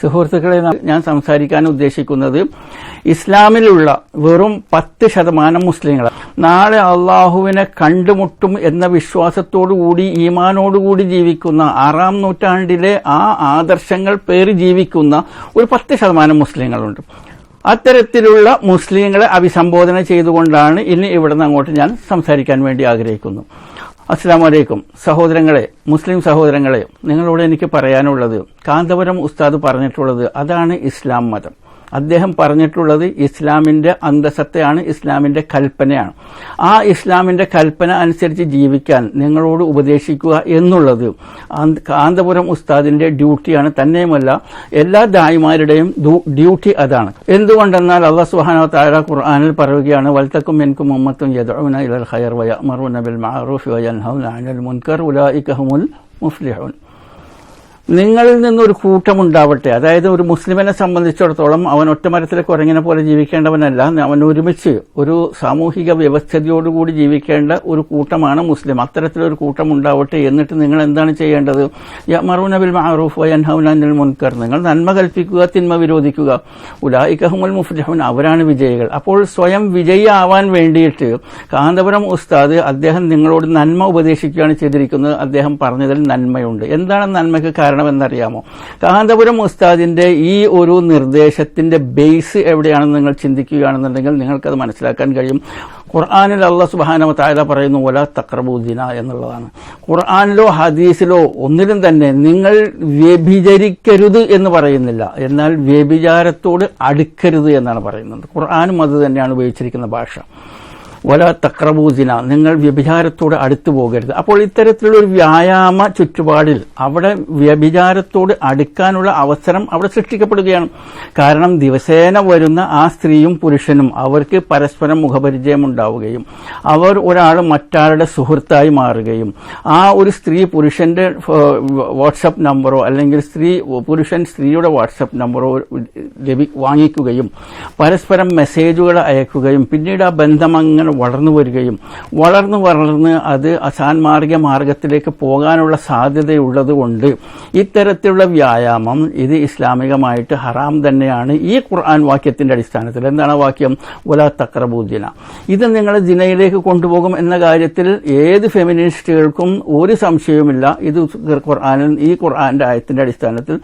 സുഹൃത്തുക്കളെ ഞാൻ സംസാരിക്കാൻ ഉദ്ദേശിക്കുന്നത് ഇസ്ലാമിലുള്ള വെറും പത്ത് ശതമാനം മുസ്ലിങ്ങൾ നാളെ അള്ളാഹുവിനെ കണ്ടുമുട്ടും എന്ന വിശ്വാസത്തോടുകൂടി ഈമാനോടുകൂടി ജീവിക്കുന്ന ആറാം നൂറ്റാണ്ടിലെ ആ ആദർശങ്ങൾ പേറി ജീവിക്കുന്ന ഒരു പത്ത് ശതമാനം മുസ്ലിങ്ങളുണ്ട്. അത്തരത്തിലുള്ള മുസ്ലിങ്ങളെ അഭിസംബോധന ചെയ്തുകൊണ്ടാണ് ഇനി ഇവിടുന്ന് അങ്ങോട്ട് ഞാൻ സംസാരിക്കാൻ വേണ്ടി ആഗ്രഹിക്കുന്നു. അസ്സാം വലൈക്കും സഹോദരങ്ങളെ മുസ്ലിം സഹോദരങ്ങളെ നിങ്ങളോട് എനിക്ക് പറയാനുള്ളത് കാന്തപുരം ഉസ്താദ് പറഞ്ഞിട്ടുള്ളത് അതാണ് ഇസ്ലാം മതം. അദ്ദേഹം പറഞ്ഞിട്ടുള്ളത് ഇസ്ലാമിന്റെ അന്തസത്തയാണ് ഇസ്ലാമിന്റെ കൽപ്പനയാണ്. ആ ഇസ്ലാമിന്റെ കൽപ്പന അനുസരിച്ച് ജീവിക്കാൻ നിങ്ങളോട് ഉപദേശിക്കുക എന്നുള്ളത് കാന്തപുരം ഉസ്താദിന്റെ ഡ്യൂട്ടിയാണ്. തന്നെയുമല്ല എല്ലാ ദായിമാരുടെയും ഡ്യൂട്ടി അതാണ്. എന്തുകൊണ്ടെന്നാൽ അള്ളാഹ് സുബ്ഹാനഹു താര ഖുർആാനിൽ പറയുകയാണ് വൽത്തക്കും എനിക്കും ഉമ്മത്തും യദ്ഉന ഇലൽ ഖൈർ വയ ബിൽ മാറൂഫ് വയൻഹൗന അനിൽ മുൻകർ ഉലായിക്കഹുൽ മുഫ്ലിഹൂൻ. നിങ്ങളിൽ നിന്നൊരു കൂട്ടമുണ്ടാവട്ടെ. അതായത് ഒരു മുസ്ലിമിനെ സംബന്ധിച്ചിടത്തോളം അവൻ ഒറ്റമരത്തിലെ കുരങ്ങിനെ പോലെ ജീവിക്കേണ്ടവനല്ല. അവൻ ഒരുമിച്ച് ഒരു സാമൂഹിക വ്യവസ്ഥതയോടുകൂടി ജീവിക്കേണ്ട ഒരു കൂട്ടമാണ് മുസ്ലിം. അത്തരത്തിലൊരു കൂട്ടം ഉണ്ടാവട്ടെ എന്നിട്ട് നിങ്ങൾ എന്താണ് ചെയ്യേണ്ടത്? മറുനബിൽ മാറൂഫ് വയൻഹൗനിൽ മുൻകർ. നിങ്ങൾ നന്മ കൽപ്പിക്കുക തിന്മ വിരോധിക്കുക. ഉലായിക്കഹുമുൽ മുഫ്ലിഹുൻ. അവരാണ് വിജയികൾ. അപ്പോൾ സ്വയം വിജയിയാവാൻ വേണ്ടിയിട്ട് കാന്തപുരം ഉസ്താദ് അദ്ദേഹം നിങ്ങളോട് നന്മ ഉപദേശിക്കുകയാണ് ചെയ്തിരിക്കുന്നത്. അദ്ദേഹം പറഞ്ഞതിൽ നന്മയുണ്ട്. എന്താണ് നന്മയ്ക്ക് കാരണമെന്നറിയാമോ? കാന്തപുരം ഉസ്താദിന്റെ ഈ ഒരു നിർദ്ദേശത്തിന്റെ ബേസ് എവിടെയാണെന്ന് നിങ്ങൾ ചിന്തിക്കുകയാണെന്നുണ്ടെങ്കിൽ നിങ്ങൾക്കത് മനസ്സിലാക്കാൻ കഴിയും. ഖുർആാനിൽ അള്ളാഹ് സുബാന താഴെ പറയുന്നു പോലെ തക്രബൂദിന എന്നുള്ളതാണ്. ഖുർആാനിലോ ഹദീസിലോ ഒന്നിലും തന്നെ നിങ്ങൾ വ്യഭിചരിക്കരുത് എന്ന് പറയുന്നില്ല. എന്നാൽ വ്യഭിചാരത്തോട് അടുക്കരുത് എന്നാണ് പറയുന്നത്. ഖുർആാനും അത് തന്നെയാണ് ഉപയോഗിച്ചിരിക്കുന്ന ഭാഷ. വല തക്രബൂസിന നിങ്ങൾ വ്യഭിചാരത്തോട് അടുത്തു പോകരുത്. അപ്പോൾ ഇത്തരത്തിലുള്ള ഒരു വ്യായാമ ചുറ്റുപാടിൽ അവിടെ വ്യഭിചാരത്തോട് അടുക്കാനുള്ള അവസരം അവിടെ സൃഷ്ടിക്കപ്പെടുകയാണ്. കാരണം ദിവസേന വരുന്ന ആ സ്ത്രീയും പുരുഷനും അവർക്ക് പരസ്പരം മുഖപരിചയം ഉണ്ടാവുകയും അവർ ഒരാൾ മറ്റാളുടെ സുഹൃത്തായി മാറുകയും ആ ഒരു സ്ത്രീ പുരുഷന്റെ വാട്സപ്പ് നമ്പറോ അല്ലെങ്കിൽ സ്ത്രീ പുരുഷൻ സ്ത്രീയുടെ വാട്സപ്പ് നമ്പറോ വാങ്ങിക്കുകയും പരസ്പരം മെസ്സേജുകൾ അയക്കുകയും പിന്നീട് ആ ബന്ധം അങ്ങനെ വളർന്നു വരികയും വളർന്നു വളർന്ന് അത് അസാൻമാർഗ മാർഗത്തിലേക്ക് പോകാനുള്ള സാധ്യതയുള്ളത് കൊണ്ട് ഇത്തരത്തിലുള്ള വ്യായാമം ഇത് ഇസ്ലാമികമായിട്ട് ഹറാം തന്നെയാണ് ഈ ഖുർആൻ വാക്യത്തിന്റെ അടിസ്ഥാനത്തിൽ. എന്താണ് വാക്യം? ഒല തക്രബൂദിന ഇത് നിങ്ങളെ ജിനയിലേക്ക് കൊണ്ടുപോകും എന്ന കാര്യത്തിൽ ഏത് ഫെമിനിസ്റ്റുകൾക്കും ഒരു സംശയവുമില്ല. ഇത് ഖുർആാനിൽ ഈ ഖുർആന്റെ ആയത്തിന്റെ അടിസ്ഥാനത്തിൽ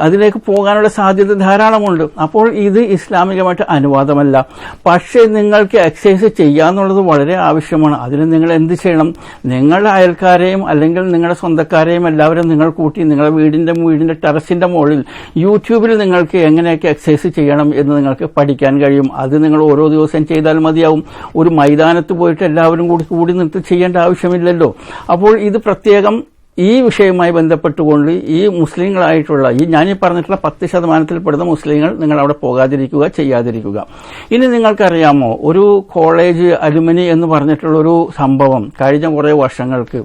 അതിലേക്ക് പോകാനുള്ള സാധ്യത ധാരാളമുണ്ട്. അപ്പോൾ ഇത് ഇസ്ലാമികമായിട്ട് അനുവാദമല്ല. പക്ഷേ നിങ്ങൾക്ക് എക്സസൈസ് ചെയ്യാന്നുള്ളത് വളരെ ആവശ്യമാണ്. അതിന് നിങ്ങൾ എന്ത് ചെയ്യണം? നിങ്ങളുടെ അയൽക്കാരെയും അല്ലെങ്കിൽ നിങ്ങളുടെ സ്വന്തക്കാരെയും എല്ലാവരും നിങ്ങൾ കൂട്ടി നിങ്ങളുടെ വീടിന്റെ വീടിന്റെ ടെറസിന്റെ മുകളിൽ യൂട്യൂബിൽ നിങ്ങൾക്ക് എങ്ങനെയൊക്കെ എക്സസൈസ് ചെയ്യണം എന്ന് നിങ്ങൾക്ക് പഠിക്കാൻ കഴിയും. അത് നിങ്ങൾ ഓരോ ദിവസം ചെയ്താൽ മതിയാവും. ഒരു മൈതാനത്ത് പോയിട്ട് എല്ലാവരും കൂടി കൂടി നിർത്തി ചെയ്യേണ്ട ആവശ്യമില്ലല്ലോ. അപ്പോൾ ഇത് പ്രത്യേകം ഈ വിഷയവുമായി ബന്ധപ്പെട്ടുകൊണ്ട് ഈ മുസ്ലിങ്ങളായിട്ടുള്ള ഈ ഞാനീ പറഞ്ഞിട്ടുള്ള പത്ത് ശതമാനത്തിൽപ്പെടുന്ന മുസ്ലിങ്ങൾ നിങ്ങൾ അവിടെ പോകാതിരിക്കുക ചെയ്യാതിരിക്കുക. ഇനി നിങ്ങൾക്കറിയാമോ ഒരു കോളേജ് അലുമിനി എന്ന് പറഞ്ഞിട്ടുള്ളൊരു സംഭവം കഴിഞ്ഞ കുറേ വർഷങ്ങൾക്ക്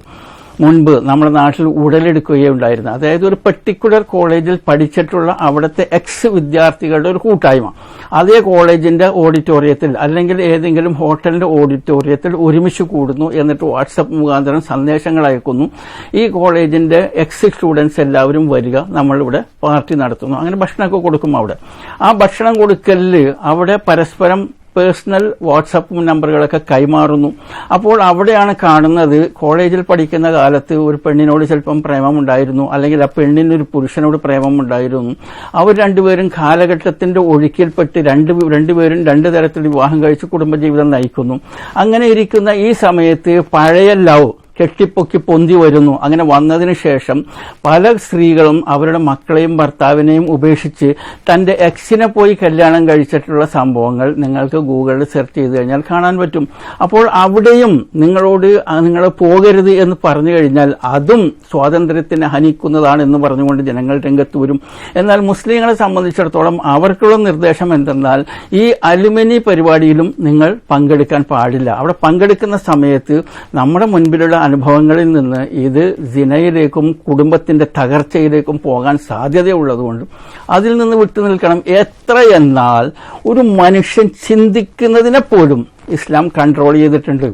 മുൻപ് നമ്മുടെ നാട്ടിൽ ഉടലെടുക്കുകയുണ്ടായിരുന്നു അതായത് ഒരു പെർട്ടിക്കുലർ കോളേജിൽ പഠിച്ചിട്ടുള്ള അവിടുത്തെ എക്സ് വിദ്യാർത്ഥികളുടെ ഒരു കൂട്ടായ്മ. അതേ കോളേജിന്റെ ഓഡിറ്റോറിയത്തിൽ അല്ലെങ്കിൽ ഏതെങ്കിലും ഹോട്ടലിന്റെ ഓഡിറ്റോറിയത്തിൽ ഒരുമിച്ച് കൂടുന്നു എന്നിട്ട് വാട്സപ്പ് മുഖാന്തരം സന്ദേശങ്ങൾ അയക്കുന്നു. ഈ കോളേജിന്റെ എക്സ് സ്റ്റുഡൻസ് എല്ലാവരും വരിക നമ്മളിവിടെ പാർട്ടി നടത്തുന്നു. അങ്ങനെ ഭക്ഷണമൊക്കെ കൊടുക്കും അവിടെ. ആ ഭക്ഷണം കൊടുക്കലിൽ അവിടെ പരസ്പരം പേഴ്സണൽ വാട്സപ്പ് നമ്പറുകളൊക്കെ കൈമാറുന്നു. അപ്പോൾ അവിടെയാണ് കാണുന്നത് കോളേജിൽ പഠിക്കുന്ന കാലത്ത് ഒരു പെണ്ണിനോട് ചിലപ്പം പ്രേമമുണ്ടായിരുന്നു അല്ലെങ്കിൽ ആ പെണ്ണിന് ഒരു പുരുഷനോട് പ്രേമമുണ്ടായിരുന്നു. അവർ രണ്ടുപേരും കാലഘട്ടത്തിന്റെ ഒഴുക്കിൽപ്പെട്ട് രണ്ട് രണ്ടുപേരും രണ്ട് തരത്തിൽ വിവാഹം കഴിച്ച് കുടുംബജീവിതം നയിക്കുന്നു. അങ്ങനെ ഇരിക്കുന്ന ഈ സമയത്ത് പഴയ ലവ് കെട്ടിപ്പൊക്കി പൊന്തി വരുന്നു. അങ്ങനെ വന്നതിന് ശേഷം പല സ്ത്രീകളും അവരുടെ മക്കളെയും ഭർത്താവിനെയും ഉപേക്ഷിച്ച് തന്റെ എക്സിനെ പോയി കല്യാണം കഴിച്ചിട്ടുള്ള സംഭവങ്ങൾ നിങ്ങൾക്ക് ഗൂഗിളിൽ സെർച്ച് ചെയ്ത് കഴിഞ്ഞാൽ കാണാൻ പറ്റും. അപ്പോൾ അവിടെയും നിങ്ങളോട് നിങ്ങൾ പോകരുത് എന്ന് പറഞ്ഞു കഴിഞ്ഞാൽ അതും സ്വാതന്ത്ര്യത്തിന് ഹനിക്കുന്നതാണ് എന്ന് പറഞ്ഞുകൊണ്ട് ജനങ്ങൾ രംഗത്ത് വരും. എന്നാൽ മുസ്ലിങ്ങളെ സംബന്ധിച്ചിടത്തോളം അവർക്കുള്ള നിർദ്ദേശം എന്തെന്നാൽ ഈ അലുമിനി പരിപാടിയിലും നിങ്ങൾ പങ്കെടുക്കാൻ പാടില്ല. അവിടെ പങ്കെടുക്കുന്ന സമയത്ത് നമ്മുടെ മുൻപിലുള്ള അനുഭവങ്ങളിൽ നിന്ന് ഇത് ജിനയിലേക്കും കുടുംബത്തിന്റെ തകർച്ചയിലേക്കും പോകാൻ സാധ്യതയുള്ളതുകൊണ്ടും അതിൽ നിന്ന് വിട്ടു നിൽക്കണം എത്ര എന്നാൽ ഒരു മനുഷ്യൻ ചിന്തിക്കുന്നതിനെ പോലും ഇസ്ലാം കൺട്രോൾ ചെയ്തിട്ടുണ്ട്.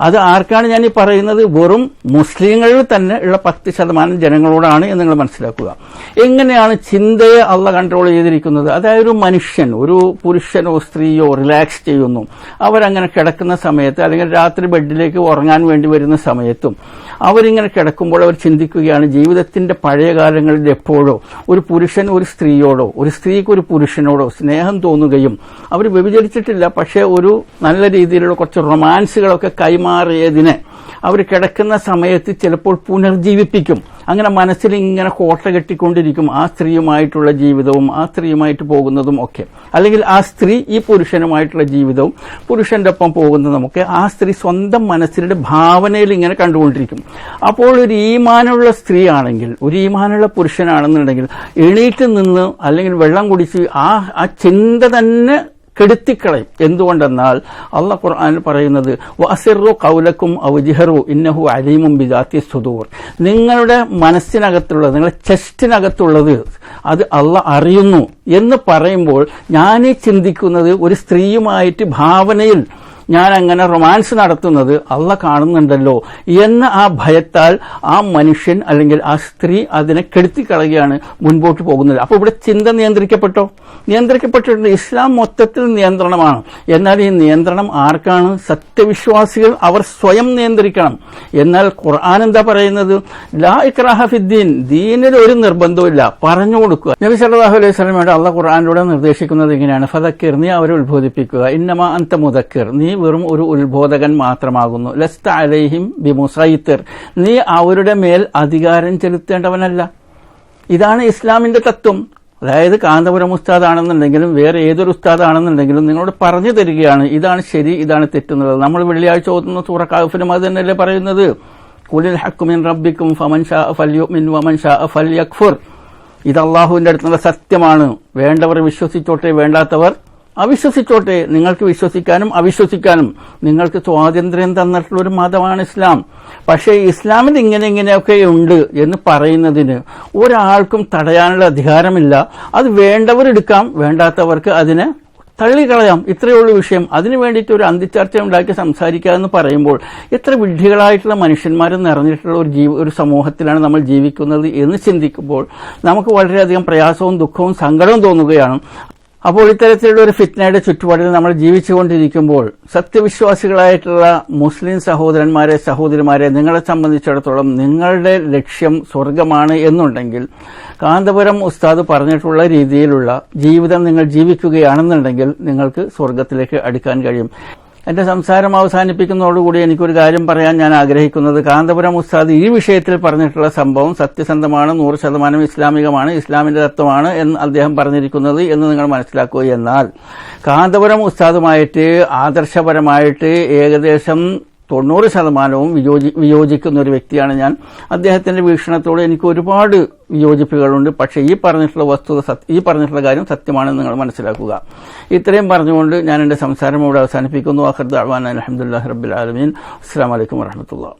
അത് ആർക്കാണ് ഞാൻ ഈ പറയുന്നത്? വെറും മുസ്ലിങ്ങളിൽ തന്നെ ഉള്ള പത്ത് ശതമാനം ജനങ്ങളോടാണ് എന്ന് നിങ്ങൾ മനസ്സിലാക്കുക. എങ്ങനെയാണ് ചിന്തയെ അള്ള കൺട്രോൾ ചെയ്തിരിക്കുന്നത്? അതായത് ഒരു മനുഷ്യൻ ഒരു പുരുഷനോ സ്ത്രീയോ റിലാക്സ് ചെയ്യുന്നു. അവരങ്ങനെ കിടക്കുന്ന സമയത്ത് അല്ലെങ്കിൽ രാത്രി ബെഡിലേക്ക് ഉറങ്ങാൻ വേണ്ടി വരുന്ന സമയത്തും അവരിങ്ങനെ കിടക്കുമ്പോൾ അവർ ചിന്തിക്കുകയാണ് ജീവിതത്തിന്റെ പഴയ കാലങ്ങളിൽ എപ്പോഴോ ഒരു പുരുഷൻ ഒരു സ്ത്രീയോടോ ഒരു സ്ത്രീക്ക് ഒരു പുരുഷനോടോ സ്നേഹം തോന്നുകയും അവർ വ്യഭിചരിച്ചിട്ടില്ല പക്ഷേ ഒരു നല്ല രീതിയിലുള്ള കുറച്ച് റൊമാൻസുകളൊക്കെ കൈമാറിയതിനെ അവർ കിടക്കുന്ന സമയത്ത് ചിലപ്പോൾ പുനർജീവിപ്പിക്കും. അങ്ങനെ മനസ്സിൽ ഇങ്ങനെ കോട്ട കെട്ടിക്കൊണ്ടിരിക്കും ആ സ്ത്രീയുമായിട്ടുള്ള ജീവിതവും ആ സ്ത്രീയുമായിട്ട് പോകുന്നതും ഒക്കെ. അല്ലെങ്കിൽ ആ സ്ത്രീ ഈ പുരുഷനുമായിട്ടുള്ള ജീവിതവും പുരുഷന്റെ ഒപ്പം പോകുന്നതുമൊക്കെ ആ സ്ത്രീ സ്വന്തം മനസ്സിന്റെ ഭാവനയിൽ ഇങ്ങനെ കണ്ടുകൊണ്ടിരിക്കും. അപ്പോൾ ഒരു ഈമാനുള്ള സ്ത്രീ ആണെങ്കിൽ ഒരു ഈമാനുള്ള പുരുഷനാണെന്നുണ്ടെങ്കിൽ എണീറ്റ് നിന്ന് അല്ലെങ്കിൽ വെള്ളം കുടിച്ച് ആ ആ ചിന്ത തന്നെ കെടുത്തിക്കളയും. എന്തുകൊണ്ടെന്നാൽ അള്ള ഖുർആൻ പറയുന്നത് വസിറു കൗലക്കും ഔജിഹറു ഇന്നഹു അലീമും ബിജാത്തി സുദൂർ. നിങ്ങളുടെ മനസ്സിനകത്തുള്ളത് നിങ്ങളുടെ ചെസ്റ്റിനകത്തുള്ളത് അത് അള്ള അറിയുന്നു എന്ന് പറയുമ്പോൾ ഞാനീ ചിന്തിക്കുന്നത് ഒരു സ്ത്രീയുമായിട്ട് ഭാവനയിൽ ഞാൻ അങ്ങനെ റൊമാൻസ് നടത്തുന്നത് അള്ള കാണുന്നുണ്ടല്ലോ എന്ന ആ ഭയത്താൽ ആ മനുഷ്യൻ അല്ലെങ്കിൽ ആ സ്ത്രീ അതിനെ കെടുത്തിക്കളയുകയാണ് മുൻപോട്ട് പോകുന്നത്. അപ്പോൾ ഇവിടെ ചിന്ത നിയന്ത്രിക്കപ്പെട്ടോ? നിയന്ത്രിക്കപ്പെട്ടിട്ടുണ്ട്. ഇസ്ലാം മൊത്തത്തിൽ നിയന്ത്രണമാണ്. എന്നാൽ ഈ നിയന്ത്രണം ആർക്കാണ്? സത്യവിശ്വാസികൾ അവർ സ്വയം നിയന്ത്രിക്കണം. എന്നാൽ ഖുർആൻ എന്താ പറയുന്നത്? ലാ ഇക്രാഹ ഫിദ്ദീൻ ദീനിൽ ഒരു നിർബന്ധമില്ല പറഞ്ഞു കൊടുക്കുക. നബി സല്ലാഹു അലൈഹി സ്വലമയുടെ അള്ള ഖുർആാനിലൂടെ നിർദ്ദേശിക്കുന്നത് ഇങ്ങനെയാണ്. ഫതക്കിർ നീ അവരെ ഉത്ബോധിപ്പിക്കുക. ഇന്നമ അന്ത മുതക്കിർ നീ വെറും ഒരു ഉത്ബോധകൻ മാത്രമാകുന്നു. ലസ്ത അലൈഹിം ബിമുസൈത്തിർ. നീ അവരുടെ മേൽ അധികാരം ചെലുത്തേണ്ടവനല്ല. ഇതാണ് ഇസ്ലാമിന്റെ തത്വം. അതായത് കാന്തപുരം ഉസ്താദാണെന്നുണ്ടെങ്കിലും വേറെ ഏതൊരു ഉസ്താദാണെന്നുണ്ടെങ്കിലും നിങ്ങളോട് പറഞ്ഞു തരികയാണ് ഇതാണ് ശരി ഇതാണ് തെറ്റുന്നത് നമ്മൾ വെള്ളിയാഴ്ച ഓതുന്ന സൂറ കാഫിലും അത് തന്നെയല്ലേ പറയുന്നത്? കുലിൽ ഹക്കുമിൻ റബ്ബിക്കും ഫമൻ ഷാ ഫല്യുമിൻ വമൻ ഷാ ഫല്യക്ഫുർ ഇത് അള്ളാഹുവിന്റെ അടുത്തുള്ള സത്യമാണ്. വേണ്ടവർ വിശ്വസിച്ചോട്ടെ വേണ്ടാത്തവർ അവിശ്വസിച്ചോട്ടെ നിങ്ങൾക്ക് വിശ്വസിക്കാനും അവിശ്വസിക്കാനും. നിങ്ങൾക്ക് സ്വാതന്ത്ര്യം തന്നിട്ടുള്ള ഒരു മതമാണ് ഇസ്ലാം. പക്ഷേ ഇസ്ലാമിൽ ഇങ്ങനെ ഇങ്ങനെയൊക്കെ ഉണ്ട് എന്ന് പറയുന്നതിന് ഒരാൾക്കും തടയാനുള്ള അധികാരമില്ല. അത് വേണ്ടവരെടുക്കാം വേണ്ടാത്തവർക്ക് അതിനെ തള്ളിക്കളയാം. ഇത്രയേ ഉള്ളൂ വിഷയം. അതിനു വേണ്ടിയിട്ട് ഒരു അന്തിച്ചർച്ച ഉണ്ടാക്കി സംസാരിക്കുക എന്ന് പറയുമ്പോൾ എത്ര വിഡ്ഢികളായിട്ടുള്ള മനുഷ്യന്മാർ നിറഞ്ഞിട്ടുള്ള ഒരു ജീവ ഒരു സമൂഹത്തിലാണ് നമ്മൾ ജീവിക്കുന്നത് എന്ന് ചിന്തിക്കുമ്പോൾ നമുക്ക് വളരെയധികം പ്രയാസവും ദുഃഖവും സങ്കടവും തോന്നുകയാണ്. അപ്പോൾ ഇത്തരത്തിലുള്ള ഒരു ഫിറ്റ്നയുടെ ചുറ്റുപാടിൽ നമ്മൾ ജീവിച്ചുകൊണ്ടിരിക്കുമ്പോൾ സത്യവിശ്വാസികളായിട്ടുള്ള മുസ്ലിം സഹോദരന്മാരെ സഹോദരിമാരെ നിങ്ങളെ സംബന്ധിച്ചിടത്തോളം നിങ്ങളുടെ ലക്ഷ്യം സ്വർഗമാണ് എന്നുണ്ടെങ്കിൽ കാന്തപുരം ഉസ്താദ് പറഞ്ഞിട്ടുള്ള രീതിയിലുള്ള ജീവിതം നിങ്ങൾ ജീവിക്കുകയാണെന്നുണ്ടെങ്കിൽ നിങ്ങൾക്ക് സ്വർഗത്തിലേക്ക് അടുക്കാൻ കഴിയും. എന്റെ സംസാരം അവസാനിപ്പിക്കുന്നതോടുകൂടി എനിക്കൊരു കാര്യം പറയാൻ ഞാൻ ആഗ്രഹിക്കുന്നത്. കാന്തപുരം ഉസ്താദ് ഈ വിഷയത്തിൽ പറഞ്ഞിട്ടുള്ള സംഭവം സത്യസന്ധമാണ് നൂറ് ശതമാനം ഇസ്ലാമികമാണ് ഇസ്ലാമിന്റെ തത്വമാണ് എന്ന് അദ്ദേഹം പറഞ്ഞിരിക്കുന്നത് എന്ന് നിങ്ങൾ മനസ്സിലാക്കുക എന്നാൽ കാന്തപുരം ഉസ്താദുമായിട്ട് ആദർശപരമായിട്ട് ഏകദേശം തൊണ്ണൂറ് ശതമാനവും വിയോജി വിയോജിക്കുന്ന ഒരു വ്യക്തിയാണ് ഞാൻ. അദ്ദേഹത്തിന്റെ വീക്ഷണത്തോട് എനിക്ക് ഒരുപാട് വിയോജിപ്പുകളുണ്ട്. പക്ഷേ ഈ പറഞ്ഞിട്ടുള്ള വസ്തുത ഈ പറഞ്ഞിട്ടുള്ള കാര്യം സത്യമാണെന്ന് നിങ്ങൾ മനസ്സിലാക്കുക. ഇത്രയും പറഞ്ഞുകൊണ്ട് ഞാൻ എന്റെ സംസാരം ഇവിടെ അവസാനിപ്പിക്കുന്നു. അഹർദ് അഹ്വാൻ അലഹമുല്ലാ റബ്ബുൽ ആലമീൻ. അസ്സാം വലൈക്കും വറഹമത്തുള്ള